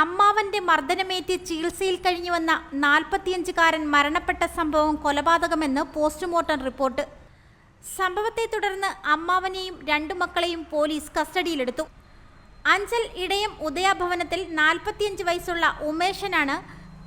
അമ്മാവന്റെ മർദ്ദനമേറ്റ് ചികിത്സയിൽ കഴിഞ്ഞുവന്ന നാൽപ്പത്തിയഞ്ചുകാരൻ മരണപ്പെട്ട സംഭവം കൊലപാതകമെന്ന് പോസ്റ്റ്മോർട്ടം റിപ്പോർട്ട്. സംഭവത്തെ തുടർന്ന് അമ്മാവനെയും രണ്ടു മക്കളെയും പോലീസ് കസ്റ്റഡിയിലെടുത്തു. അഞ്ചൽ ഇടയം ഉദയഭവനത്തിൽ നാൽപ്പത്തിയഞ്ച് വയസ്സുള്ള ഉമേഷനാണ്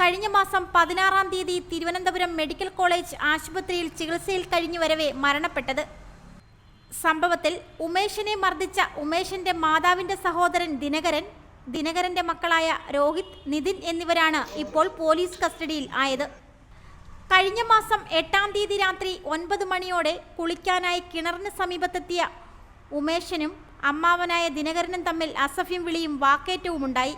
കഴിഞ്ഞ മാസം പതിനാറാം തീയതി തിരുവനന്തപുരം മെഡിക്കൽ കോളേജ് ആശുപത്രിയിൽ ചികിത്സയിൽ കഴിഞ്ഞു വരവെ മരണപ്പെട്ടത്. സംഭവത്തിൽ ഉമേഷിനെ മർദ്ദിച്ച ഉമേഷിന്റെ മാതാവിന്റെ സഹോദരൻ ദിനകരൻ ദിനകരന്റെ മക്കളായ രോഹിത് നിതിൻ എന്നിവരാണ് ഇപ്പോൾ പോലീസ് കസ്റ്റഡിയിൽ ആയത്. കഴിഞ്ഞ മാസം എട്ടാം തീയതി രാത്രി ഒൻപത് മണിയോടെ കുളിക്കാനായി കിണറിന് സമീപത്തെത്തിയ ഉമേഷനും അമ്മാവനായ ദിനകരനും തമ്മിൽ അസഭ്യം വിളിയും വാക്കേറ്റവുമുണ്ടായി.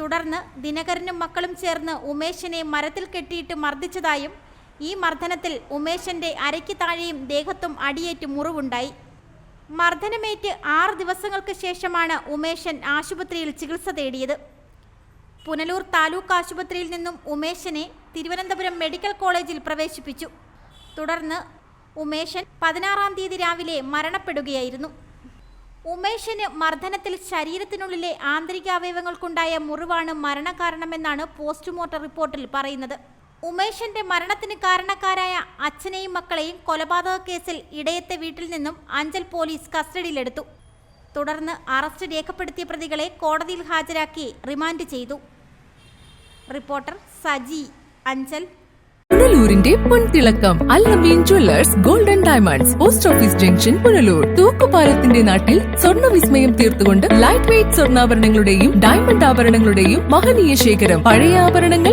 തുടർന്ന് ദിനകരനും മക്കളും ചേർന്ന് ഉമേഷിനെ മരത്തിൽ കെട്ടിയിട്ട് മർദ്ദിച്ചതായും ഈ മർദ്ദനത്തിൽ ഉമേഷന്റെ അരയ്ക്ക് താഴെയും ദേഹത്തും അടിയേറ്റ് മുറിവുണ്ടായി. മർദ്ദനമേറ്റ് ആറ് ദിവസങ്ങൾക്ക് ശേഷമാണ് ഉമേശൻ ആശുപത്രിയിൽ ചികിത്സ തേടിയത്. പുനലൂർ താലൂക്ക് ആശുപത്രിയിൽ നിന്നും ഉമേശനെ തിരുവനന്തപുരം മെഡിക്കൽ കോളേജിൽ പ്രവേശിപ്പിച്ചു. തുടർന്ന് ഉമേശൻ പതിനാറാം തീയതി രാവിലെ മരണപ്പെടുകയായിരുന്നു. ഉമേശന് മർദ്ദനത്തിൽ ശരീരത്തിനുള്ളിലെ ആന്തരികാവയവങ്ങൾക്കുണ്ടായ മുറിവാണ് മരണകാരണമെന്നാണ് പോസ്റ്റ്മോർട്ടം റിപ്പോർട്ടിൽ പറയുന്നത്. ഉമേഷിന്റെ മരണത്തിന് കാരണക്കാരായ അച്ഛനെയും മക്കളെയും കൊലപാതക കേസിൽ ഇടയത്തെ വീട്ടിൽ നിന്നും അഞ്ചൽ പോലീസ് കസ്റ്റഡിയിലെടുത്തു. തുടർന്ന് അറസ്റ്റ് രേഖപ്പെടുത്തിയ പ്രതികളെ കോടതിയിൽ ഹാജരാക്കി റിമാൻഡ് ചെയ്തു. റിപ്പോർട്ടർ സജി അഞ്ചൽ. പുനലൂരിന്റെ പൊൻതിളക്കം Allameen jewellers golden diamonds post office junction Punalur തൂക്കുപാലത്തിന്റെ നാട്ടിൽ സ്വർണ വിസ്മയം തീർത്തുകൊണ്ട് ലൈറ്റ് വെയ്റ്റ് സ്വർണാഭരണങ്ങളുടെയും ഡയമണ്ട് ആഭരണങ്ങളുടെയും മഹനീയ ശേഖരം. പഴയ ആഭരണങ്ങൾ